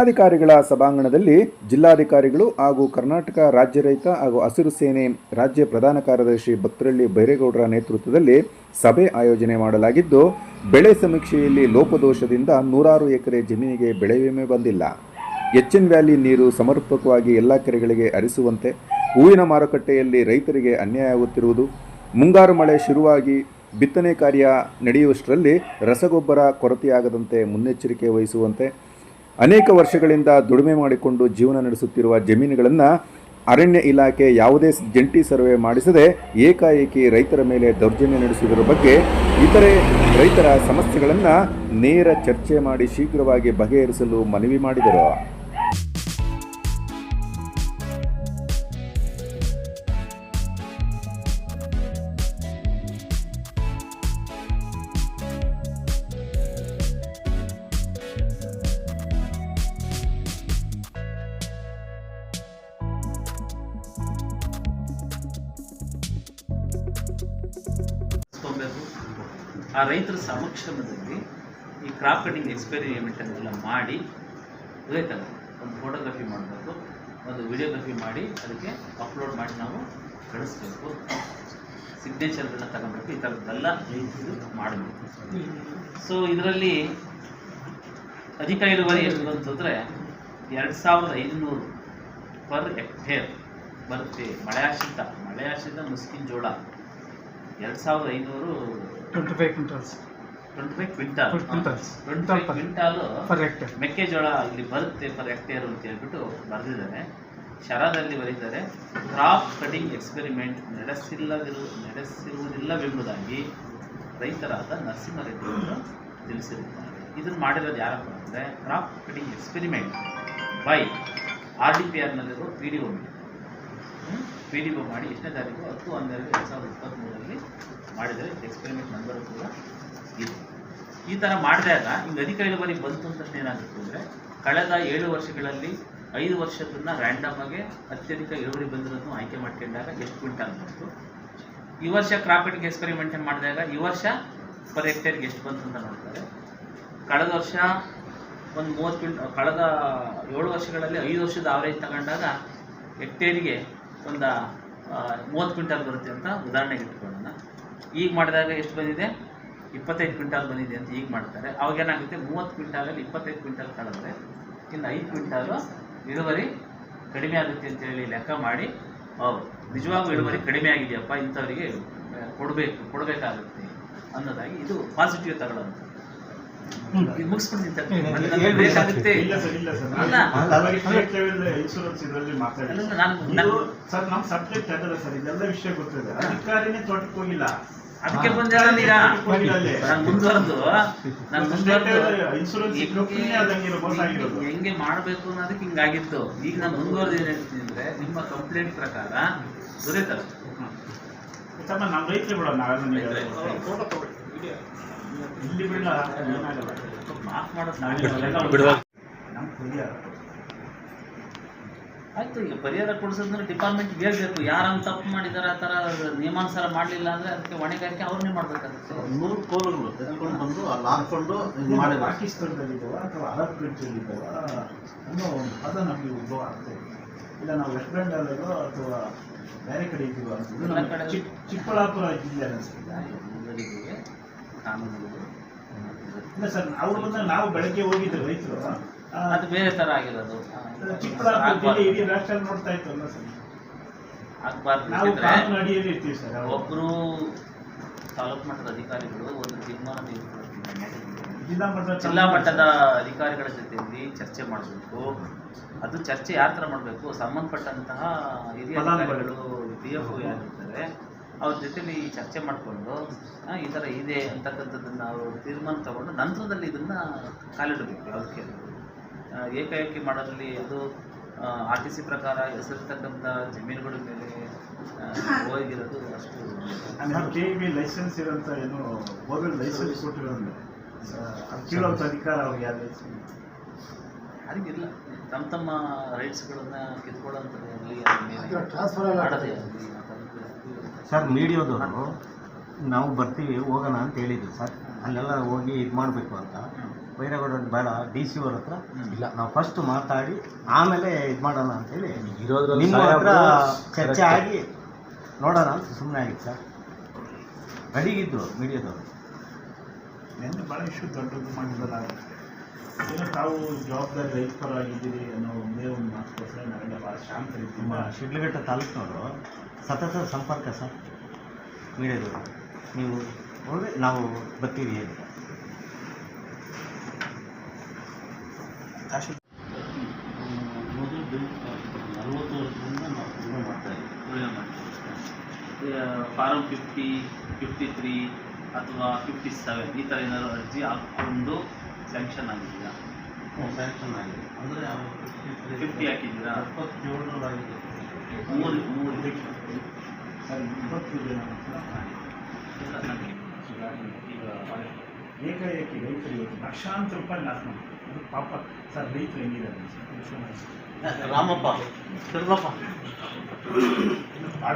ಜಿಲ್ಲಾಧಿಕಾರಿಗಳ ಸಭಾಂಗಣದಲ್ಲಿ ಜಿಲ್ಲಾಧಿಕಾರಿಗಳು ಹಾಗೂ ಕರ್ನಾಟಕ ರಾಜ್ಯ ರೈತ ಹಾಗೂ ಹಸಿರು ಸೇನೆ ರಾಜ್ಯ ಪ್ರಧಾನ ಕಾರ್ಯದರ್ಶಿ ಭಕ್ತರಳ್ಳಿ ಬೈರೇಗೌಡರ ನೇತೃತ್ವದಲ್ಲಿ ಸಭೆ ಆಯೋಜನೆ ಮಾಡಲಾಗಿದ್ದು, ಬೆಳೆ ಸಮೀಕ್ಷೆಯಲ್ಲಿ ಲೋಪದೋಷದಿಂದ ನೂರಾರು ಎಕರೆ ಜಮೀನಿಗೆ ಬೆಳೆ ವಿಮೆ ಬಂದಿಲ್ಲ. ಎಚ್ಎನ್ ವ್ಯಾಲಿ ನೀರು ಸಮರ್ಪಕವಾಗಿ ಎಲ್ಲ ಕೆರೆಗಳಿಗೆ ಹರಿಸುವಂತೆ ಹೂವಿನ ಮಾರುಕಟ್ಟೆಯಲ್ಲಿ ರೈತರಿಗೆ ಅನ್ಯಾಯ ಆಗುತ್ತಿರುವುದು, ಮುಂಗಾರು ಮಳೆ ಶುರುವಾಗಿ ಬಿತ್ತನೆ ಕಾರ್ಯ ನಡೆಯುವಷ್ಟರಲ್ಲಿ ರಸಗೊಬ್ಬರ ಕೊರತೆಯಾಗದಂತೆ ಮುನ್ನೆಚ್ಚರಿಕೆ ವಹಿಸುವಂತೆ ಅನೇಕ ವರ್ಷಗಳಿಂದ ದುಡಿಮೆ ಮಾಡಿಕೊಂಡು ಜೀವನ ನಡೆಸುತ್ತಿರುವ ಜಮೀನುಗಳನ್ನು ಅರಣ್ಯ ಇಲಾಖೆ ಯಾವುದೇ ಜಂಟಿ ಸರ್ವೆ ಮಾಡಿಸದೆ ಏಕಾಏಕಿ ರೈತರ ಮೇಲೆ ದೌರ್ಜನ್ಯ ನಡೆಸುವುದರ ಬಗ್ಗೆ ಇತರೆ ರೈತರ ಸಮಸ್ಯೆಗಳನ್ನು ನೇರ ಚರ್ಚೆ ಮಾಡಿ ಶೀಘ್ರವಾಗಿ ಬಗೆಹರಿಸಲು ಮನವಿ ಮಾಡಿದರು. ಆ ರೈತರ ಸಮಕ್ಷಮದಲ್ಲಿ ಈ ಕ್ರಾಪ್ ಕಟಿಂಗ್ ಎಕ್ಸ್ಪೆರಿಮೆಂಟ್ ಅನ್ನೆಲ್ಲ ಮಾಡಿ ಗೊತ್ತಾಯ್ತಲ್ಲ ಒಂದು ಫೋಟೋಗ್ರಫಿ ಮಾಡಬೇಕು, ಒಂದು ವಿಡಿಯೋಗ್ರಫಿ ಮಾಡಿ, ಅದಕ್ಕೆ ಅಪ್ಲೋಡ್ ಮಾಡಿ ನಾವು ಕಳಿಸ್ಬೇಕು. ಸಿಗ್ನೇಚರ್ಗಳನ್ನ ತಗೊಬೇಕು ಈ ಥರದ್ದೆಲ್ಲ ರೈತರು ಮಾಡಬೇಕು. ಸೊ ಇದರಲ್ಲಿ ಅಧಿಕ ಇಳುವರಿ ಎಷ್ಟು ಅಂತಂದರೆ ಎರಡು ಸಾವಿರದ ಐನೂರು ಪರ್ ಹೆಕ್ಟೇರ್ ಬರುತ್ತೆ ಮಳೆಯಾಶ್ರಿತ ಮಳೆಯಾಶ್ರಿತ ಮುಸ್ಕಿನ್ ಜೋಳ. ಎರಡು ಸಾವಿರದ ಐನೂರು twenty five quintals twenty five quintal quintals twenty five quintal per hectare ಮೆಕ್ಕೆಜೋಳ ಇಲ್ಲಿ ಬರುತ್ತೆ ಪರ್ ಹೆಕ್ಟೇರ್ ಅಂತ ಹೇಳ್ಬಿಟ್ಟು ಬರೆದಿದ್ದಾರೆ. ಶರದಲ್ಲಿ ಬರೀತಾರೆ. ಕ್ರಾಪ್ ಕಟಿಂಗ್ ಎಕ್ಸ್ಪೆರಿಮೆಂಟ್ ನಡೆಸಿಲ್ಲದಿರು ನಡೆಸಿರುವುದಿಲ್ಲವೆಂಬುದಾಗಿ ರೈತರಾದ ನರಸಿಂಹರೆಡ್ಡಿಯವರು ತಿಳಿಸಿರುತ್ತಾರೆ. ಇದನ್ನು ಮಾಡಿರೋದು ಯಾರಪ್ಪ ಅಂದರೆ crop cutting experiment by R D P ಆರ್ನಲ್ಲಿರೋ P D O P D O ಮಾಡಿ ಎಷ್ಟನೇ ತಾರೀಕು? ಹತ್ತು, ಹನ್ನೆರಡು, ಎರಡು ಸಾವಿರದ ಇಪ್ಪತ್ತ್ಮೂರರಲ್ಲಿ ಮಾಡಿದರೆ ಎಕ್ಸ್ಪೆರಿಮೆಂಟ್ ನಂಬರು ಕೂಡ ಇದೆ. ಈ ಥರ ಮಾಡಿದಾಗ ಹಿಂಗೆ ಅಧಿಕ ಇಳುವರಿ ಬಂತು ಅಂತ ತಕ್ಷಣ ಏನಾಗುತ್ತೆ ಅಂದರೆ, ಕಳೆದ ಏಳು ವರ್ಷಗಳಲ್ಲಿ ಐದು ವರ್ಷದನ್ನ ರ್ಯಾಂಡಮ್ ಆಗಿ ಅತ್ಯಧಿಕ ಇಳುವರಿ ಬಂದಿರೋದನ್ನು ಆಯ್ಕೆ ಮಾಡ್ಕೊಂಡಾಗ ಎಷ್ಟು ಕ್ವಿಂಟಾಲ್ ಬಂತು? ಈ ವರ್ಷ ಕ್ರಾಪಿಟ್ಗೆ ಎಕ್ಸ್ಪೆರಿಮೆಂಟ್ ಮಾಡಿದಾಗ ಈ ವರ್ಷ ಪರ್ ಹೆಕ್ಟೇರ್ಗೆ ಎಷ್ಟು ಬಂತು ಅಂತ ನೋಡ್ತಾರೆ. ಕಳೆದ ವರ್ಷ ಒಂದು ಮೂವತ್ತು ಕ್ವಿಂಟ ಕಳೆದ ಏಳು ವರ್ಷಗಳಲ್ಲಿ ಐದು ವರ್ಷದ ಆವರೇಜ್ ತಗೊಂಡಾಗ ಹೆಕ್ಟೇರಿಗೆ ಒಂದು ಮೂವತ್ತು ಕ್ವಿಂಟಾಲ್ ಬರುತ್ತೆ ಅಂತ ಉದಾಹರಣೆಗೆ ಇಟ್ಕೊಳ್ಳೋಣ. ಈಗ ಮಾಡಿದಾಗ ಎಷ್ಟು ಬಂದಿದೆ? ಇಪ್ಪತ್ತೈದು ಕ್ವಿಂಟಾಲ್ ಬಂದಿದೆ ಅಂತ ಈಗ ಮಾಡ್ತಾರೆ. ಅವಾಗ ಏನಾಗುತ್ತೆ? ಮೂವತ್ತು ಕ್ವಿಂಟಾಲಲ್ಲಿ ಇಪ್ಪತ್ತೈದು ಕ್ವಿಂಟಾಲ್ ಕಳೆದ್ರೆ, ಇನ್ನು ಐದು ಕ್ವಿಂಟಾಲು ಇಳುವರಿ ಕಡಿಮೆ ಆಗುತ್ತೆ ಅಂತೇಳಿ ಲೆಕ್ಕ ಮಾಡಿ, ಹೌದು. ನಿಜವಾಗೂ ಇಳುವರಿ ಕಡಿಮೆ ಆಗಿದೆಯಪ್ಪ ಇಂಥವರಿಗೆ ಕೊಡಬೇಕು, ಕೊಡಬೇಕಾಗುತ್ತೆ ಅನ್ನೋದಾಗಿ ಇದು ಪಾಸಿಟಿವ್ ತಗೊಳ್ಳೋದು. ಸಬ್ಜೆಕ್ಟ್ ಅದಲ್ಲ ಸರ್ ಇದೆಲ್ಲ ವಿಷಯ ಗೊತ್ತಿದೆ. ಅಧಿಕಾರಿನೇ ತೋಟಕ್ಕೆ ಹೋಗಿಲ್ಲ. ಅದಕ್ಕೆ ಬಂದ ಮುಂದುವರೆದು. ನಾನು ಮುಂದುವರೆದು. ಹೆಂಗೆ- ಮಾಡಬೇಕು ಅನ್ನೋದಕ್ಕೆ ಹಿಂಗಾಗಿತ್ತು. ಈಗ ನಾನು ಮುಂದುವರೆದು ಏನು ಹೇಳ್ತೀನಿ ಅಂದ್ರೆ ನಿಮ್ಮ ಕಂಪ್ಲೇಂಟ್ ಪ್ರಕಾರ ದೊರೆತಲ್ಲ. ತಮ್ಮ ನಮ್ಮ ರೈತರು ಬಿಡೋಣ. ಇಲ್ಲಿ ಬಿಡಲ್ಲ ಏನಾಗಲ್ಲ ಮಾಫ್ ಮಾಡೋದು ನಾವೆಲ್ಲ ನಾವೇ ನಮ್ಮ ಪರಿಹಾರ ಆಯ್ತು ಈಗ ಪರಿಹಾರ ಕೊಡಿಸೋದ್ರೆ ಡಿಪಾರ್ಟ್ಮೆಂಟ್ ಹೇಳ್ಬೇಕು ಯಾರು ತಪ್ಪು ಮಾಡಿದಾರೆ ಆ ಥರ ನಿಯಮಾನುಸಾರ ಮಾಡಲಿಲ್ಲ ಅಂದ್ರೆ ಅದಕ್ಕೆ ಹೊಣೆಗಾರಿಕೆ ಅವ್ರನ್ನೇ ಮಾಡ್ಬೇಕಾಗುತ್ತೆ. ನೂರು ಕೋಲುಗಳು ತೆಗೆದುಕೊಂಡು ಬಂದು ಅಲ್ಲಿ ಹಾಕೊಂಡು ಮಾಡಿ ಮಾಡಿದ್ದಾರೆ ಪಾಕಿಸ್ತಾನದಲ್ಲಿದ್ದಾವ ಅಥವಾ ಅರಬ್ ಕಂಟ್ರಿಯಲ್ಲಿದ್ದಾವ ಅನ್ನೋ ಒಂದು ಪದ ನಮಗೆ ಉದ್ಭವ ಆಗ್ತದೆ ಇಲ್ಲ ನಾವು ವೆಸ್ಟ್ ಬೆಂಗಾಲಲ್ಲೋ ಅಥವಾ ಬೇರೆ ಕಡೆ ಇದ್ದೀವ ಅಂತ. ಇದು ನಮ್ಮ ಕಡೆ- ಚಿಕ್- ಚಿಕ್ಕಬಳ್ಳಾಪುರ ಜಿಲ್ಲೆ ಎಲ್ಲರಿಗೂ ಕಾನೂನುಗಳು. ಇಲ್ಲ ಸರ್ ಅವ್ರು ಬಂದಾಗ ನಾವು ಬೆಳಗ್ಗೆ ಹೋಗಿದ್ದು ರೈತರು ಅದು ಬೇರೆ ಥರ ಆಗಿರೋದು. ಚಿಕ್ಕಬಳ್ಳಾಪುರ ಜಿಲ್ಲೆ ಇಡೀ ರಾಷ್ಟ್ರ ನೋಡ್ತಾ ಇತ್ತಲ್ಲ ಸರ್. ಆಗ್ಬಾರ್ದು ನಾವು ಕಾನೂನು ಅಡಿಯಲ್ಲಿ ಇರ್ತೀವಿ ಸರ್ ಒಬ್ಬರು ತಾಲೂಕು ಮಟ್ಟದ ಅಧಿಕಾರಿಗಳು ಒಂದು ತೀರ್ಮಾನ ತೆಗೆದುಕೊಳ್ತಿದ್ದಾರೆ ಜಿಲ್ಲಾ ಮಟ್ಟದ ಅಧಿಕಾರಿಗಳ ಜೊತೆಯಲ್ಲಿ ಚರ್ಚೆ ಮಾಡಬೇಕು. ಅದು ಚರ್ಚೆ ಯಾವ ಥರ ಮಾಡಬೇಕು? ಸಂಬಂಧಪಟ್ಟಂತಹ ಹಿರಿಯ. ಅಧಿಕಾರಿಗಳು ಡಿ ಎಫ್ ಯಾರಿರ್ತಾರೆ. ಅವ್ರ ಜೊತೆಲಿ ಚರ್ಚೆ ಮಾಡಿಕೊಂಡು ಈ ಥರ ಇದೆ ಅಂತಕ್ಕಂಥದ್ದನ್ನು ಅವರು ತೀರ್ಮಾನ ತಗೊಂಡು ನಂತರದಲ್ಲಿ ಇದನ್ನು ಕಾಲಿಡಬೇಕು ಯಾವುದಕ್ಕೆ? ಏಕಾಏಕಿ ಮಾಡೋದ್ರಲ್ಲಿ ಅದು ಆರ್ ಟಿ ಸಿ ಪ್ರಕಾರ ಹೆಸರಿರ್ತಕ್ಕಂಥ ಜಮೀನುಗಳ ಮೇಲೆ ಹೋಗಿರೋದು ಅಷ್ಟು ಅಂದ್ರೆ ಕೆ ಬಿ ಲೈಸೆನ್ಸ್ ಇರೋಂಥ ಏನು ಬೋರ್ವೆಲ್ ಲೈಸೆನ್ಸ್ ಕೇಳೋಂಥ ಅಧಿಕಾರ ಅವ್ರಿಗೆ ಯಾರು ಲೈಸೆನ್ಸ್ ಯಾರಿಗಿಲ್ಲ ತಮ್ಮ ತಮ್ಮ ರೈಟ್ಸ್ಗಳನ್ನ ಟ್ರಾನ್ಸ್ಫರ್ ಮಾಡೋದೇ ಆಗಲಿ. ಸರ್ ಮೀಡಿಯೋದವರು ನಾವು ಬರ್ತೀವಿ ಹೋಗೋಣ ಅಂತ ಹೇಳಿದ್ರು ಸರ್. ಅಲ್ಲೆಲ್ಲ ಹೋಗಿ ಇದು ಮಾಡಬೇಕು ಅಂತ. ಬೈರೇಗೌಡ ಬೇಡ ಡಿ ಸಿ ಅವ್ರ ಹತ್ರ ಇಲ್ಲ. ನಾವು ಫಸ್ಟ್ ಮಾತಾಡಿ ಆಮೇಲೆ ಇದು ಮಾಡೋಣ ಅಂತೇಳಿ ನಿಮ್ಮ ಹತ್ರ ಚರ್ಚೆ ಆಗಿ ನೋಡೋಣ ಅಂತ ಸುಮ್ಮನೆ ಆಗಿತ್ತು ಸರ್. ರೆಡಿಗಿದ್ರು ಮೀಡಿಯಾದವರು. ಭಾಳ ಇಷ್ಟು ದೊಡ್ಡದು ಮಾಡಿದ್ರಲ್ಲ. ಏನೋ ತಾವು ಜವಾಬ್ದಾರಿ ರೈತಪರವಾಗಿದ್ದೀರಿ ಅನ್ನೋ ಒಂದೇ ಒಂದು ಮಾತುಕೋಸ್ಕರ ನಾವೆಲ್ಲ ಭಾಳ ಶಾಂತ ನಮ್ಮ ರೀತಿಯಿಂದ ಶಿಡ್ಲಘಟ್ಟ ತಾಲೂಕಿನವರು ಸತತ ಸಂಪರ್ಕ ಸರ್. ಮೀಡಿಯಾದವರು ನೀವು ಹೋಗಿ ನಾವು ಬರ್ತೀವಿ ಹೇಳಿ ತಹಶೀಲ್ ಮೊದಲು ನಲವತ್ತು ವರ್ಷದಿಂದ ನಾವು ಉಳುಮೆ ಮಾಡ್ತಾ ಇದ್ದೀವಿ. ಫಾರಂ ಫಿಫ್ಟಿ ಫಿಫ್ಟಿ ತ್ರೀ ಅಥವಾ ಫಿಫ್ಟಿ ಸೆವೆನ್ ಈ ಥರ ಏನಾದರೂ ಅರ್ಜಿ ಹಾಕ್ಕೊಂಡು ಸ್ಯಾಂಕ್ಷನ್ ಆಗಿದೆಯಾ ಸ್ಯಾಂಕ್ಷನ್ ಆಗಿದೆ. ಅಂದರೆ ಫಿಫ್ಟಿ ಹಾಕಿದ್ದೀರಾ? ಎಪ್ಪತ್ತೇಳರಾಗಿದೆ ಮೂರು ಮೂರು. ಸರ್ ಇಪ್ಪತ್ತು ಜನ ಈಗ ಏಕಾಏಕಿ ರೈತರು ಇವತ್ತು ಲಕ್ಷಾಂತರ ರೂಪಾಯಿ ಲಾಸ್ ಮಾಡ್ತಾರೆ ಅದು ಪಾಪ ಸರ್ ರೈತರು ಹೆಂಗಿದ್ದಾರೆ ಸರ್ ರಾಮಪ್ಪ. ತಿರ್ಗಪ್ಪ ಆ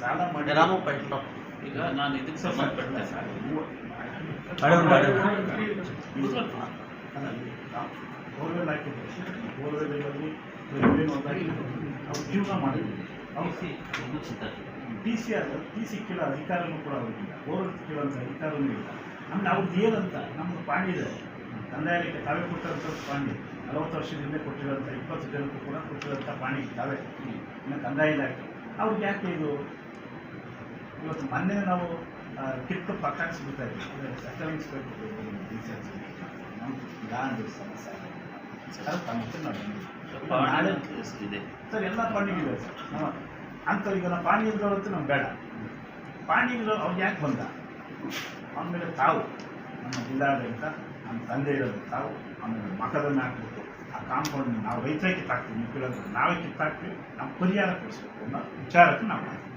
ಸಾಲ ಮಾಡಿ. ರಾಮಪ್ಪ ಇಟ್ಲಪ್ಪ ಈಗ ನಾನು ಇದಕ್ಕೆ ಸರ್. ಸಂಬಂಧಪಟ್ಟ ಬೋರ್ವೆಲ್ ಹಾಕಿದ್ರು ಬೋರ್ವೆಲ್ಗಳಲ್ಲಿ ಬೋರ್ವೆಲ್ ಒಂದಾಗಿ ಅವ್ರು ಜೀವನ ಮಾಡಿದ್ವಿ ಅವ್ರು ಟಿ ಸಿ ಆದ ಟಿ ಸಿ ಕೇಳೋ ಅಧಿಕಾರನೂ ಕೂಡ ಅವ್ರಿಗಿಲ್ಲ ಬೋರ್ವೆಲ್ ಕೇಳೋಂಥ ಅಧಿಕಾರನೂ ಇಲ್ಲ ಆಮೇಲೆ ಅವ್ರದ್ದು ಏನಂತ ನಮ್ಮ ಪಾಂಡಿ ಇದೆ ಕಂದಾಯ ತಾವೇ ಕೊಟ್ಟಂಥ ಪಾಂಡಿ ನಲವತ್ತು ವರ್ಷದಿಂದ ಕೊಟ್ಟಿರೋಂಥ ಇಪ್ಪತ್ತು ಜನಕ್ಕೂ ಕೂಡ ಕೊಟ್ಟಿರೋಂಥ ಪಾಣಿ ತಾವೇ ಇನ್ನು ಕಂದಾಯ ಇಲಾಖೆ ಅವ್ರಿಗೆ ಯಾಕೆ ಇದು ಇವತ್ತು ಮೊನ್ನೆ ನಾವು ಕಿತ್ತು ಪಕ್ಕ ಇದ್ದೀವಿ ಇದ್ವಿ ಸೆಕ್ಟರ್ ಇನ್ಸ್ಪೆಕ್ಟರ್ ಡಿ ಸಿ ನಮ್ಮ ಗಾಂಧಿ ಸಮಸ್ಯೆ. ಸರ್ ಇದೆ. ಸರ್ ಎಲ್ಲ ಪಾಣಿಗಳಿವೆ ಸರ್ ನಮ್ಮ ಈಗ ನಾವು ಪಾಣಿ ನಮ್ಗೆ ಬೇಡ. ಪಾಣಿ ಇರೋ ಅವ್ರು ಯಾಕೆ ಬಂದ? ಆಮೇಲೆ ತಾವು ನಮ್ಮ ಜಿಲ್ಲಾಡಳಿತ ನಮ್ಮ ತಂದೆ ಇರೋದು ತಾವು ಆಮೇಲೆ ಮಕದನ್ನು ಹಾಕ್ಬಿಟ್ಟು ಆ ಕಾಂಪೌಂಡ್ ನಾವು ರೈತರೇ ಕಿತ್ತಾಕ್ತೀವಿ ನಾವೇ ಕಿತ್ತಾಕ್ತೀವಿ ನಾವು ಪರಿಹಾರ ಕೊಡಿಸ್ಬೇಕು ಅನ್ನೋ ವಿಚಾರಕ್ಕೆ ನಾವು ಮಾಡ್ತೀವಿ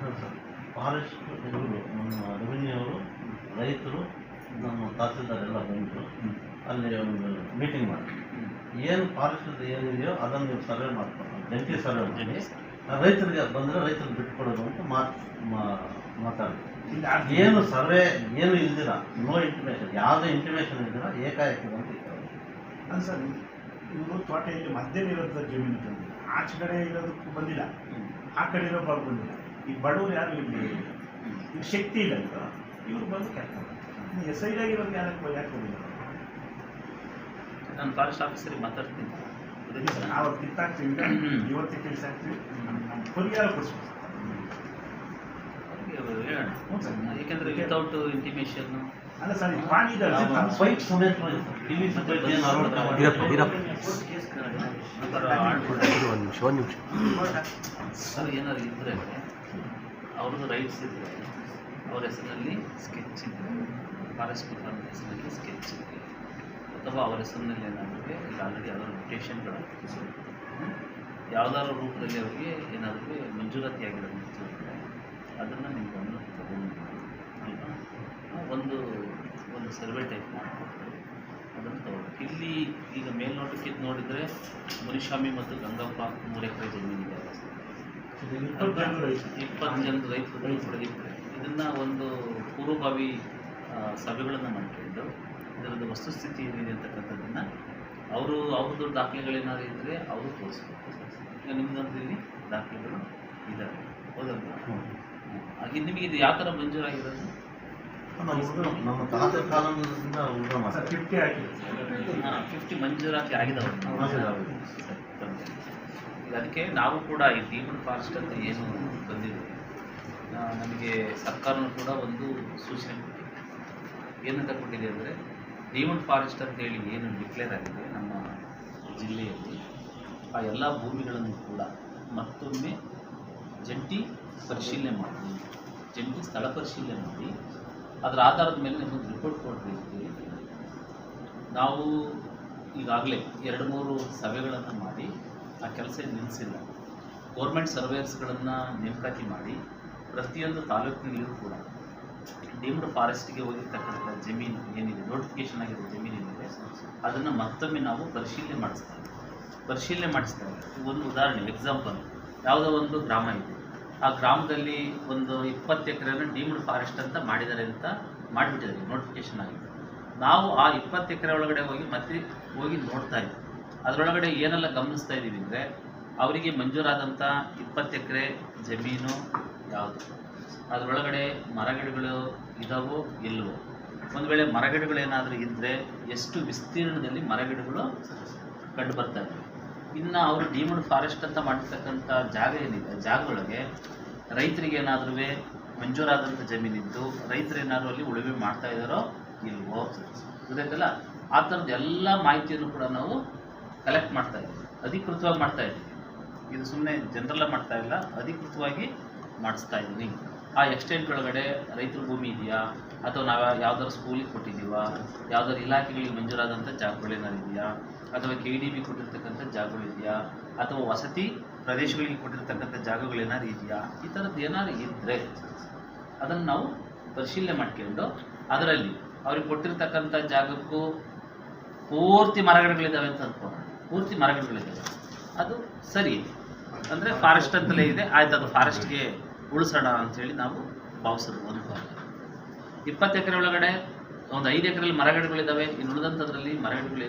ಸರ್. ಫಾರೆಸ್ಟ್ ಇವರು ನಮ್ಮ ರೆವಿನ್ಯೂ ಅವರು ರೈತರು ನಮ್ಮ ತಹಸೀಲ್ದಾರ್ ಎಲ್ಲ ಬಂದರು. ಅಲ್ಲಿ ಒಂದು ಮೀಟಿಂಗ್ ಮಾಡಿ. ಏನು ಫಾರೆಸ್ಟ್ ಏನಿದೆಯೋ ಅದನ್ನು ನೀವು ಸರ್ವೆ ಮಾಡ್ಕೊಂಡು ಜಂಟಿ ಸರ್ವೆ ಮಾಡಿ. ರೈತರಿಗೆ ಬಂದರೆ ರೈತರಿಗೆ ಬಿಟ್ಕೊಡೋದು ಅಂತ ಮಾತು ಮಾತಾಡಿದ್ರು ಇಲ್ಲಿ ಏನು ಸರ್ವೆ ಏನು ಇಲ್ದಿರ ನೋ ಇಂಟಿಮೇಷನ್ ಯಾವುದೇ ಇಂಟಿಮೇಷನ್ ಇಲ್ದಿರ ಏಕಾಏಕಿ ಅಂತ ಅಲ್ಲ. ಅದು ಸರ್ ಇವರು ತೋಟದಲ್ಲಿ ಮಧ್ಯ ಇರೋದ್ರ ಜಮೀನು ಬಂದಿಲ್ಲ ಆಚೆ ಕಡೆ ಇರೋದಕ್ಕೂ ಬಂದಿಲ್ಲ. ಆ ಕಡೆ ಇರೋ ಭಾಗ ಬಂದಿಲ್ಲ. ಈ ಬಡವರು ಯಾರು ಇಲ್ಲಿ ಈಗ ಶಕ್ತಿ ಇಲ್ಲ ಅಂತ. ಇವ್ರು ಬಂದು ಕೆಲಸ ಎಸ್ ಐ ಇವ್ರಿಗೆ ಯಾರಕ್ಕೆ ಯಾಕೆ ಬಂದಿಲ್ಲ ನಾನು ಫಾರೆಸ್ಟ್ ಆಫೀಸರಿಗೆ ಮಾತಾಡ್ತೀನಿ. ನಾವು ಅವ್ರು ಕಿತ್ತಾಕ್ತೀವಿ. ಇವತ್ತು ಕೆಲಸ ನಮ್ಮ ಪರಿಹಾರ ಕೊಡಿಸ್ಬೇಕು. ಹೇಳೋಣ. ಹ್ಞೂ ಸರ್. ಯಾಕೆಂದರೆ ವಿತೌಟ್ ಇಂಟಿಮೇಷನ್ ಅಲ್ಲ ಸರ್ ಇಲ್ಲಿ ಸರ್. ಏನಾದ್ರು ಇದ್ದರೆ ಅವ್ರದ್ದು ರೈಟ್ಸ್ ಇದೆ ಅವ್ರ ಹೆಸರಿನಲ್ಲಿ ಸ್ಕೆಚ್ ಇದೆ ಫಾರೆಸ್ಟ್ ಡಿಪಾರ್ಟ್ಮೆಂಟ್ ಹೆಸರಿನಲ್ಲಿ ಸ್ಕೆಚ್ ಇದೆ ಅಥವಾ ಅವರ ಹೆಸರಿನಲ್ಲಿ ಏನಾದರೂ ಇಲ್ಲ ಆಲ್ರೆಡಿ ಯಾವ್ದಾದ್ರು ಲಿಮಿಟೇಷನ್ಗಳು ಯಾವ್ದಾದ್ರು ರೂಪದಲ್ಲಿ ಅವರಿಗೆ ಏನಾದರೂ ಮಂಜೂರಾತಿ ಆಗಿರೋದು ಅದನ್ನು ನೀವು ಗಮನಕ್ಕೆ ತಗೊಂಡು ಅಲ್ವಾ? ಒಂದು ಒಂದು ಸರ್ವೆ ಟೈಪ್ ಮಾಡಿಕೊಡ್ತಾರೆ ಅದನ್ನು ತಗೋಬೇಕು ಇಲ್ಲಿ ಈಗ ಮೇಲ್ನೋಟಕ್ಕೆ ನೋಡಿದರೆ ಮುನಿಸ್ವಾಮಿ ಮತ್ತು ಗಂಗಪ್ಪ ಮೂರು ಎಕರೆ ಜಮೀನಿದೆ ಇಪ್ಪತ್ತು ಜನ ರೈತರು. ಪಡೆದಿದ್ದಾರೆ. ಇದನ್ನು ಒಂದು ಪೂರ್ವಭಾವಿ ಸಭೆಗಳನ್ನು ಮಾಡಿಕೊಂಡು ಇದರದ್ದು ವಸ್ತುಸ್ಥಿತಿ ಏನಿದೆ ಅಂತಕ್ಕಂಥದ್ದನ್ನು ಅವರು ಅವ್ರದ್ದು ದಾಖಲೆಗಳೇನಾದ್ರು ಇದ್ದರೆ ಅವರು ತೋರಿಸ್ಬೇಕು. ಈಗ ನಿಮ್ಮದಂದ್ರೆ ಇಲ್ಲಿ ದಾಖಲೆಗಳು ಇದ್ದಾವೆ ಹೌದಲ್ವಾ ಹಾಗೆ ನಿಮಗೆ ಇದು ಯಾವ ಥರ ಮಂಜೂರಾಗಿರೋದು? ನಮ್ಮ ತಾತ ಕಾಲದಿಂದ ಫಿಫ್ಟಿ ಮಂಜೂರಾತಿ ಆಗಿದಾವೆ. ಅದಕ್ಕೆ ನಾವು ಕೂಡ ಈ ಡೀಮ್ಡ್ ಫಾರೆಸ್ಟ್ ಅಂತ ಏನು ಬಂದಿದೆ ನಮಗೆ ಸರ್ಕಾರನೂ ಕೂಡ ಒಂದು ಸೂಚನೆ ಕೊಟ್ಟಿದೆ. ಏನಂತ ಕೊಟ್ಟಿದೆ ಅಂದರೆ ಡೀಮ್ಡ್ ಫಾರೆಸ್ಟ್ ಅಂತೇಳಿ ಏನು ಡಿಕ್ಲೇರ್ ಆಗಿದೆ ನಮ್ಮ ಜಿಲ್ಲೆಯಲ್ಲಿ, ಆ ಎಲ್ಲ ಭೂಮಿಗಳನ್ನು ಕೂಡ ಮತ್ತೊಮ್ಮೆ ಜಂಟಿ ಪರಿಶೀಲನೆ ಮಾಡಿ, ಜಂಟಿ ಸ್ಥಳ ಪರಿಶೀಲನೆ ಮಾಡಿ, ಅದರ ಆಧಾರದ ಮೇಲೆ ನಿಮಗೆ ರಿಪೋರ್ಟ್ ಅಂತ ನಾವು ಈಗಾಗಲೇ ಎರಡು ಮೂರು ಸಭೆಗಳನ್ನು ಮಾಡಿ ಆ ಕೆಲಸ ನಿಲ್ಲಿಸಿಲ್ಲ ಗೌರ್ಮೆಂಟ್ ಸರ್ವೇಯರ್ಸ್ಗಳನ್ನು ನೇಮಕಾತಿ ಮಾಡಿ ಪ್ರತಿಯೊಂದು ತಾಲೂಕಿನಲ್ಲಿಯೂ ಕೂಡ ಡೀಮ್ಡ್ ಫಾರೆಸ್ಟ್ಗೆ ಹೋಗಿರ್ತಕ್ಕಂಥ ಜಮೀನು ಏನಿದೆ ನೋಟಿಫಿಕೇಶನ್ ಆಗಿರೋ ಜಮೀನು ಏನಿದೆ, ಅದನ್ನು ಮತ್ತೊಮ್ಮೆ ನಾವು ಪರಿಶೀಲನೆ ಮಾಡಿಸ್ತಾ ಇದ್ದೀವಿ ಪರಿಶೀಲನೆ ಮಾಡಿಸ್ತಾ ಇದ್ದೀವಿ ಒಂದು ಉದಾಹರಣೆ ಎಕ್ಸಾಂಪಲ್ ಯಾವುದೋ ಒಂದು ಗ್ರಾಮ ಇದೆ. ಆ ಗ್ರಾಮದಲ್ಲಿ ಒಂದು ಇಪ್ಪತ್ತು ಎಕರೆನ ಡೀಮ್ಡ್ ಫಾರೆಸ್ಟ್ ಅಂತ ಮಾಡಿದ್ದಾರೆ ಅಂತ ಮಾಡಿಬಿಟ್ಟಿದ್ದಾರೆ ನೋಟಿಫಿಕೇಶನ್ ಆಗಿದೆ ನಾವು ಆ ಇಪ್ಪತ್ತು ಎಕರೆ ಒಳಗಡೆ ಹೋಗಿ ಮತ್ತೆ ಹೋಗಿ ನೋಡ್ತಾ ಇದ್ವಿ. ಅದರೊಳಗಡೆ ಏನೆಲ್ಲ ಗಮನಿಸ್ತಾ ಇದ್ದೀವಿ ಅಂದರೆ ಅವರಿಗೆ ಮಂಜೂರಾದಂಥ ಇಪ್ಪತ್ತು ಎಕರೆ ಜಮೀನು ಯಾವುದು? ಅದರೊಳಗಡೆ ಮರಗಿಡಗಳು ಇದಾವೋ ಇಲ್ಲವೋ ಒಂದು ವೇಳೆ ಮರಗಿಡಗಳು ಏನಾದರೂ ಇದ್ದರೆ ಎಷ್ಟು ವಿಸ್ತೀರ್ಣದಲ್ಲಿ ಮರಗಿಡಗಳು ಕಂಡು ಬರ್ತಾ ಇವೆ? ಇನ್ನು ಅವರು ಡೀಮ್ಡ್ ಫಾರೆಸ್ಟ್ ಅಂತ ಮಾಡಿರ್ತಕ್ಕಂಥ ಜಾಗ ಏನಿದೆ ಜಾಗದೊಳಗೆ ರೈತರಿಗೆ ಏನಾದರೂ ಮಂಜೂರಾದಂಥ ಜಮೀನಿದ್ದು, ರೈತರು ಏನಾದರೂ ಅಲ್ಲಿ ಉಳುಮೆ ಮಾಡ್ತಾ ಇದ್ದಾರೋ ಇಲ್ವೋ? ಗೊತ್ತಾಯ್ತಲ್ಲ? ಆ ಥರದ್ದು ಎಲ್ಲ ಮಾಹಿತಿಯನ್ನು ಕೂಡ ನಾವು ಕಲೆಕ್ಟ್ ಮಾಡ್ತಾ ಇದ್ದೀವಿ ಅಧಿಕೃತವಾಗಿ ಮಾಡ್ತಾ ಇದ್ದೀವಿ ಇದು ಸುಮ್ಮನೆ ಜನರಲ್ಲ ಮಾಡ್ತಾ ಇಲ್ಲ, ಅಧಿಕೃತವಾಗಿ ಮಾಡಿಸ್ತಾ ಇದ್ದೀನಿ. ಆ ಎಕ್ಸ್ಟೆಂಟ್ ಒಳಗಡೆ ರೈತರ ಭೂಮಿ ಇದೆಯಾ? ಅಥವಾ ನಾವು ಯಾವ್ದಾದ್ರು ಸ್ಕೂಲಿಗೆ ಕೊಟ್ಟಿದ್ದೀವಾ? ಯಾವ್ದಾದ್ರು ಇಲಾಖೆಗಳಿಗೆ ಮಂಜೂರಾದಂಥ ಜಾಗಗಳೇನಾರು ಇದೆಯಾ? ಅಥವಾ ಕೆ ಡಿ ಬಿ ಕೊಟ್ಟಿರ್ತಕ್ಕಂಥ ಜಾಗಗಳು ಇದೆಯಾ? ಅಥವಾ ವಸತಿ ಪ್ರದೇಶಗಳಿಗೆ ಕೊಟ್ಟಿರ್ತಕ್ಕಂಥ ಜಾಗಗಳೇನಾದ್ರು ಇದೆಯಾ? ಈ ಥರದ್ದು ಏನಾದ್ರು ಇದ್ದರೆ ಅದನ್ನು ನಾವು ಪರಿಶೀಲನೆ ಮಾಡ್ಕೊಂಡು ಅದರಲ್ಲಿ ಅವ್ರಿಗೆ ಕೊಟ್ಟಿರ್ತಕ್ಕಂಥ ಜಾಗಕ್ಕೂ ಪೂರ್ತಿ ಮರಗಿಡಗಳಿದ್ದಾವೆ ಅಂತ ಅಂದ್ಕೊಳ್ಳೋಣ ಪೂರ್ತಿ ಮರಗಿಡಗಳಿದೆ ಅದು ಸರಿ ಇದೆ. ಅಂದರೆ ಫಾರೆಸ್ಟ್ ಅಂತಲೇ ಇದೆ. ಆಯ್ತು, ಅದು ಫಾರೆಸ್ಟ್ಗೆ ಉಳಿಸೋಣ ಅಂತೇಳಿ ನಾವು ಭಾವಿಸೋದು ಒಂದು ಭಾಗ. ಇಪ್ಪತ್ತು ಎಕರೆ ಒಳಗಡೆ, ಒಂದು ಐದು ಎಕರೆಯಲ್ಲಿ ಮರಗಿಡಗಳಿದ್ದಾವೆ ಇನ್ನು ಉಳಿದಂಥದ್ರಲ್ಲಿ ಮರಗಿಡಗಳು